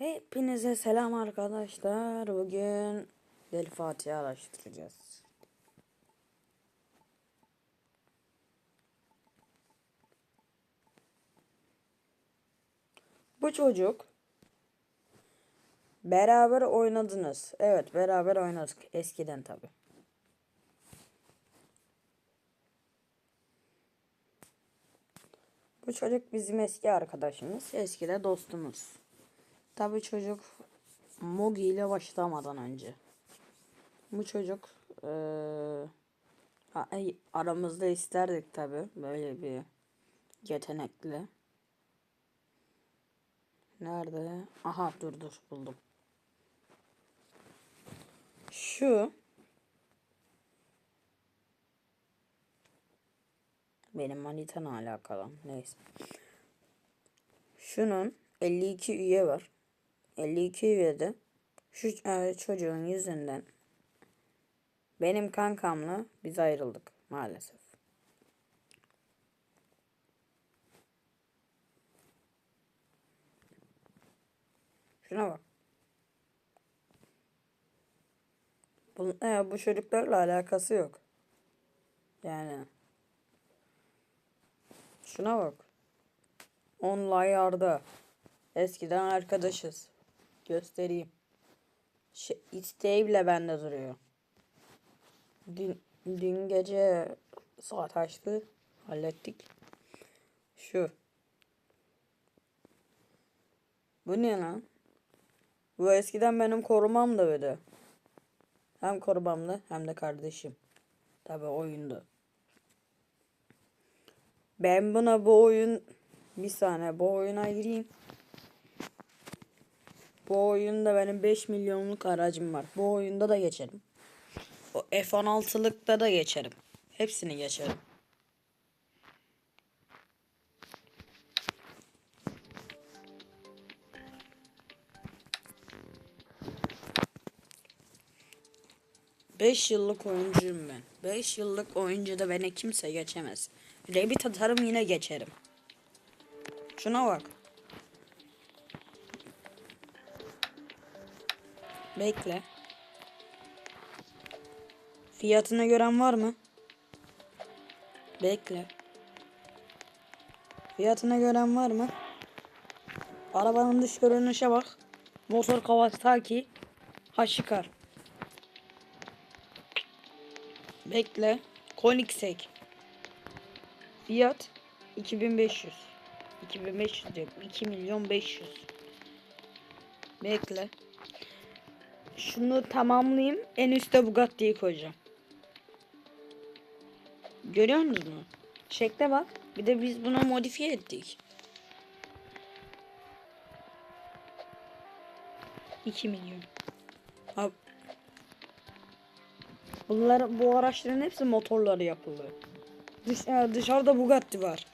Hepinize selam arkadaşlar. Bugün Deli Fatih'i araştıracağız. Bu çocuk beraber oynadınız. Evet, beraber oynadık eskiden tabi. Bu çocuk bizim eski arkadaşımız, eski de dostumuz. Tabi çocuk Mogi ile başlamadan önce. Bu çocuk ay- aramızda isterdik tabi böyle bir yetenekli. Nerede? Aha dur dur buldum. Şu benim manitanla alakalı. Neyse. Şunun 52 üye var. 52 üyede şu e, çocuğun yüzünden benim kankamla biz ayrıldık maalesef. Şuna bak. Bu, e, bu çocuklarla alakası yok. Yani. Şuna bak. Online yarda. Eskiden arkadaşız. Göstereyim. Şey, isteği bile bende duruyor. Dün, dün gece saat açtı. Hallettik. Şu. Bu ne lan? Bu eskiden benim korumam da böyle. Hem korumamdı hem de kardeşim. Tabi oyunda. Ben buna bu oyun bir saniye bu oyuna gireyim. Bu oyunda benim 5 milyonluk aracım var. Bu oyunda da geçerim. O F-16'lıkta da geçerim. Hepsini geçerim. Beş yıllık oyuncuyum ben. Beş yıllık oyuncu da beni kimse geçemez. Rebit atarım yine geçerim. Şuna bak. Bekle. Fiyatını gören var mı? Bekle. Fiyatını gören var mı? Arabanın dış görünüşe bak. Motor Kawasaki Haşikar. Bekle. Koenigsegg. Fiyat 2500. 2500 diyorum. 2 milyon 500. Bekle. Şunu tamamlayayım. En üstte Bugatti'yi koyacağım. Görüyor musunuz mu? Şekle bak. Bir de biz buna modifiye ettik. 2 milyon. Abi. Bunlar, bu araçların hepsi motorları yapıldı. Dış, e, dışarıda Bugatti var.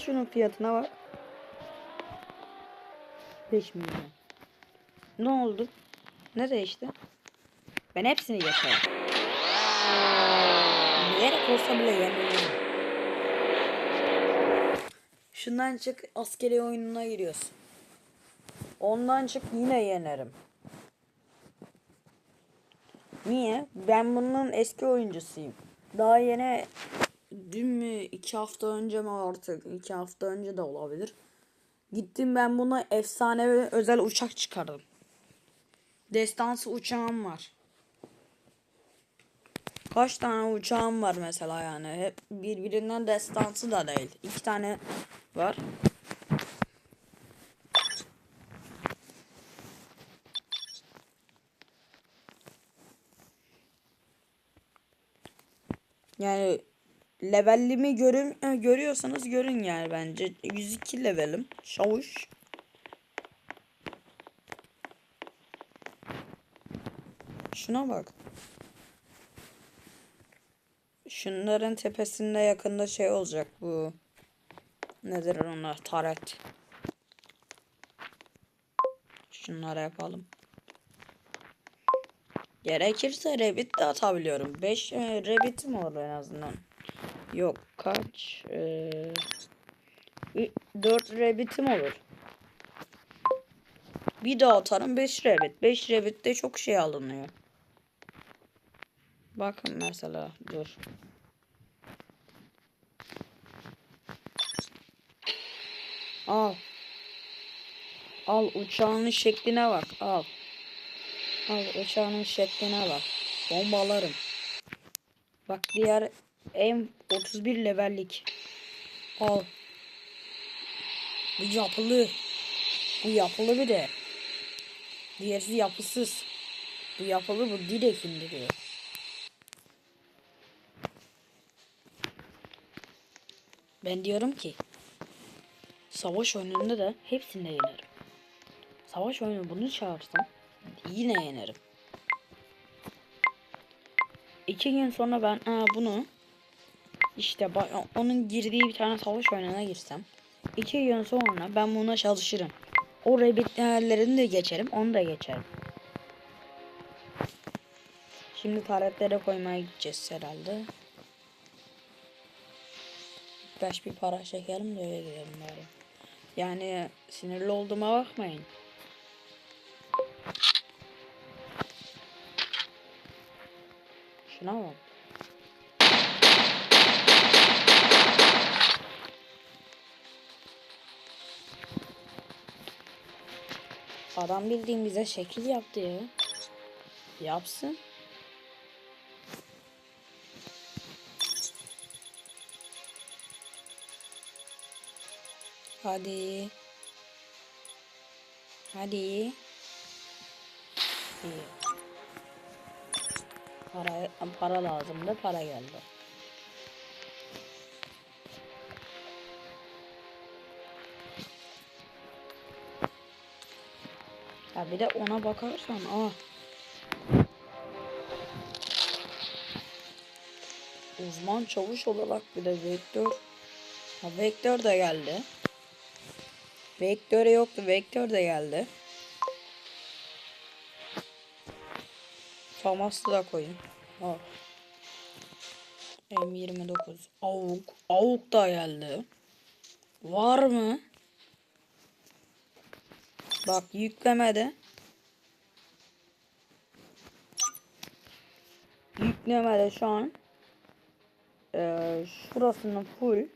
Şunun fiyatına bak. 5 milyon. Ne oldu? Ne değişti? Ben hepsini yaşarım. Bilerek olsa bile yenilirim. Şundan çık askeri oyununa giriyorsun. Ondan çık yine yenerim. Niye? Ben bunun eski oyuncusuyum. Daha yeni dün mü iki hafta önce mi artık iki hafta önce de olabilir. Gittim ben buna efsanevi özel uçak çıkardım. Destansı uçağım var. Kaç tane uçağım var mesela yani. Hep birbirinden destansı da değil. İki tane var. Yani levelimi görün görüyorsanız görün yani bence 102 levelim. Şavuş. Şuna bak. Şunların tepesinde yakında şey olacak bu. Nedir onlar? Taret. Şunları yapalım. Gerekirse Revit de atabiliyorum. 5 e, Revit'im olur en azından. Yok kaç? E, 4 Revit'im olur. Bir daha atarım 5 Revit. 5 Revit'te çok şey alınıyor. Bakın mesela dur. Al. Al uçağının şekline bak. Al. Al uçağının şekline bak. Bombalarım. Bak diğer M31 levellik. Al. Bu yapılı. Bu yapılı bir de. Diğerisi yapısız. Bu yapılı bu direkt indiriyor. Ben diyorum ki savaş oyununda da hepsinde yenerim. Savaş oyunu bunu çağırsam yine yenerim. İki gün sonra ben aa, bunu işte onun girdiği bir tane savaş oyununa girsem iki gün sonra ben buna çalışırım. O rabbit değerlerini de geçerim onu da geçerim. Şimdi taletlere koymaya gideceğiz herhalde. Beş bir para çekelim de öyle gidelim bari. Yani sinirli olduğuma bakmayın. Şuna bak. Adam bildiğin bize şekil yaptı ya. Yapsın. Hadi. Hadi. İyi. Para, para lazımdı. Para geldi. Ya bir de ona bakarsan ah. Uzman çavuş olarak bir de vektör. Ha vektör de geldi. Vektör yoktu. Vektör de geldi. Famas'ı da koyayım. Al. M29. Avuk. Avuk da geldi. Var mı? Bak yüklemede. Yüklemede şu an. Ee, şurasının full.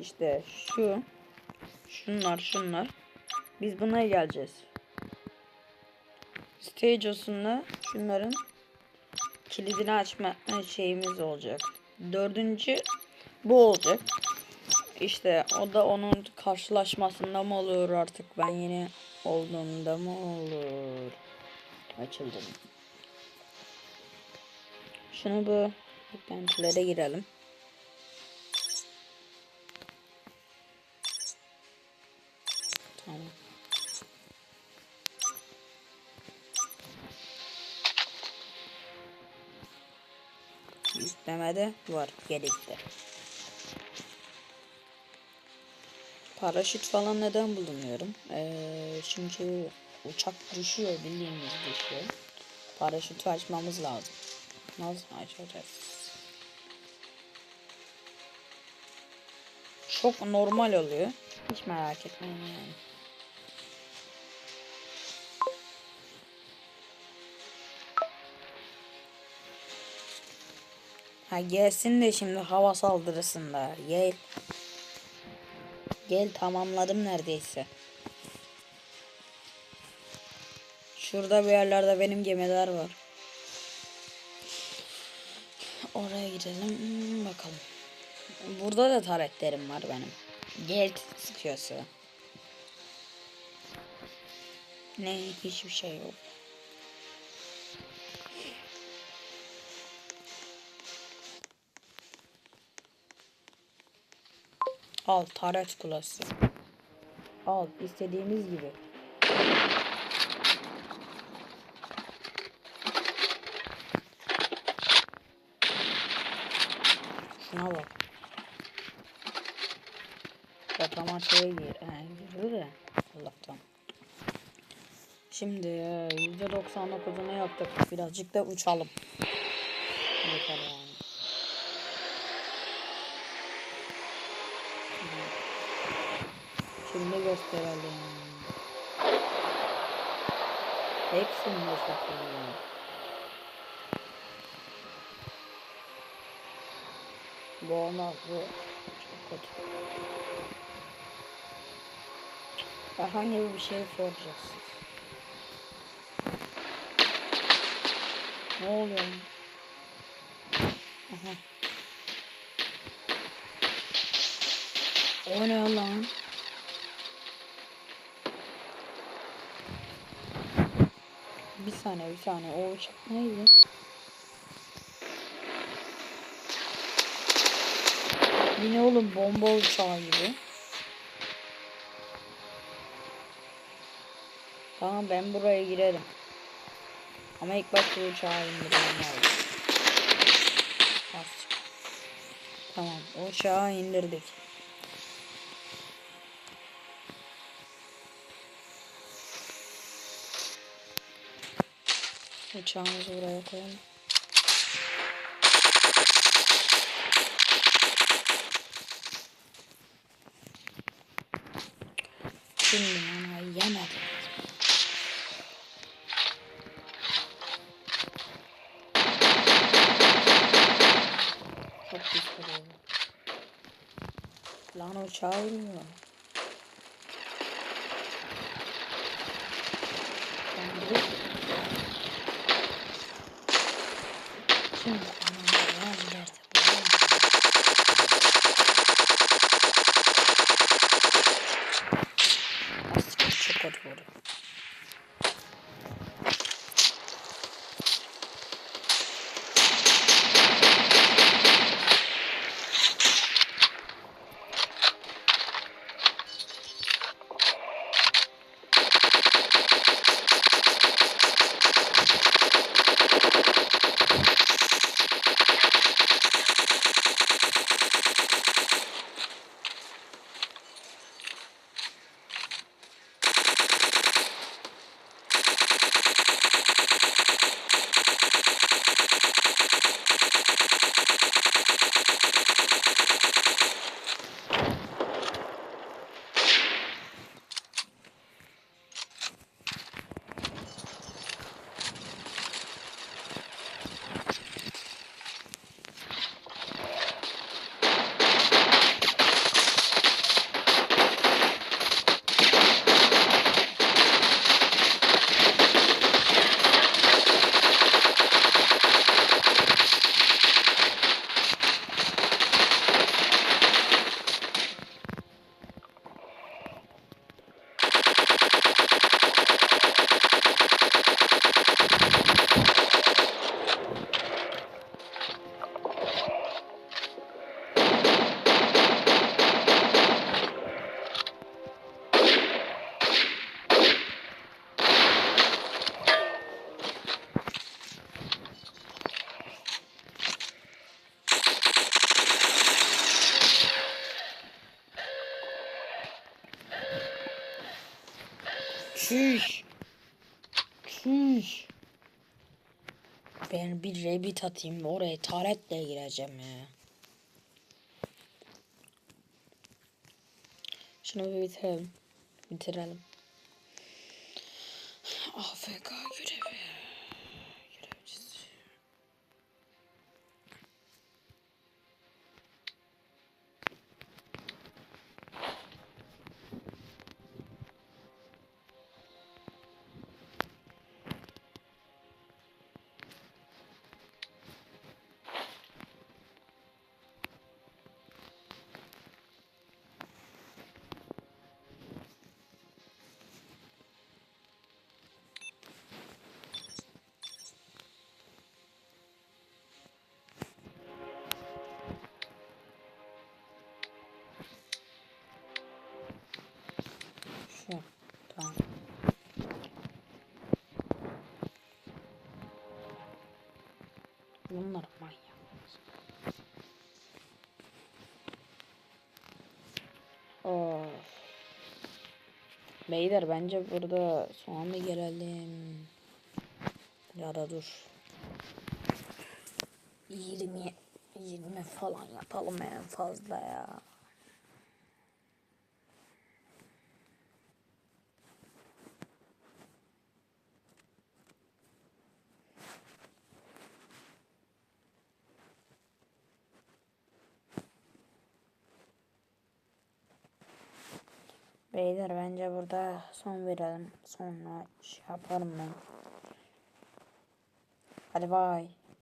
İşte şu. Şunlar şunlar. Biz buna geleceğiz. Stageos'unda şunların kilidini açma şeyimiz olacak. Dördüncü bu olacak. İşte o da onun karşılaşmasında mı olur artık ben yeni olduğumda mı olur? Açıldı. Şunu bu beklentilere girelim. Tamam. Yüklemede var gerekli. Paraşüt falan neden bulunuyorum? Ee, çünkü uçak düşüyor bildiğimiz düşüyor. Paraşütü açmamız lazım. Nasıl açacağız? Çok normal oluyor. Hiç merak etmeyin yani. Ha gelsin de şimdi hava saldırısında. Gel. Gel tamamladım neredeyse. Şurada bir yerlerde benim gemiler var. Oraya gidelim hmm, bakalım. Burada da taretlerim var benim. Gel sıkıyorsa. Ne hiçbir şey yok. Al taret kulası. Al istediğimiz gibi. Şuna bak. Yaprama şeye gir. He, giriyor da. Allah'tan. Şimdi e, %99'unu yaptık. Birazcık da uçalım. Yeter Şimdi gösterelim. Hepsini gösterelim. Bu olmaz bu. Çok kötü. Herhangi bir şey soracağız. Ne oluyor? Aha. O ne lan? Bir saniye bir saniye o uçak neydi? Yine oğlum bomba uçağı gibi. Tamam ben buraya girerim. Ama ilk başta uçağı indirmem lazım. Tamam uçağı indirdik. Uçağımızı buraya koyalım. Şimdi ama yemedim. Çok pis duruyor. Lan uçağı vuruyor. Ben bu... Şimdi bana ne giderse bu Aslında çok kötü vuruyor. Çüş. Çüş. Ben bir rebit atayım oraya taretle gireceğim ya. Şunu bir bitirelim. Bitirelim. AFK Bunlar manyak. Of. Beyler bence burada soğanla gelelim. Ya da dur. 20 20 falan yapalım en fazla ya. Burada son verelim. Sonra şey yaparım ben. Hadi bay.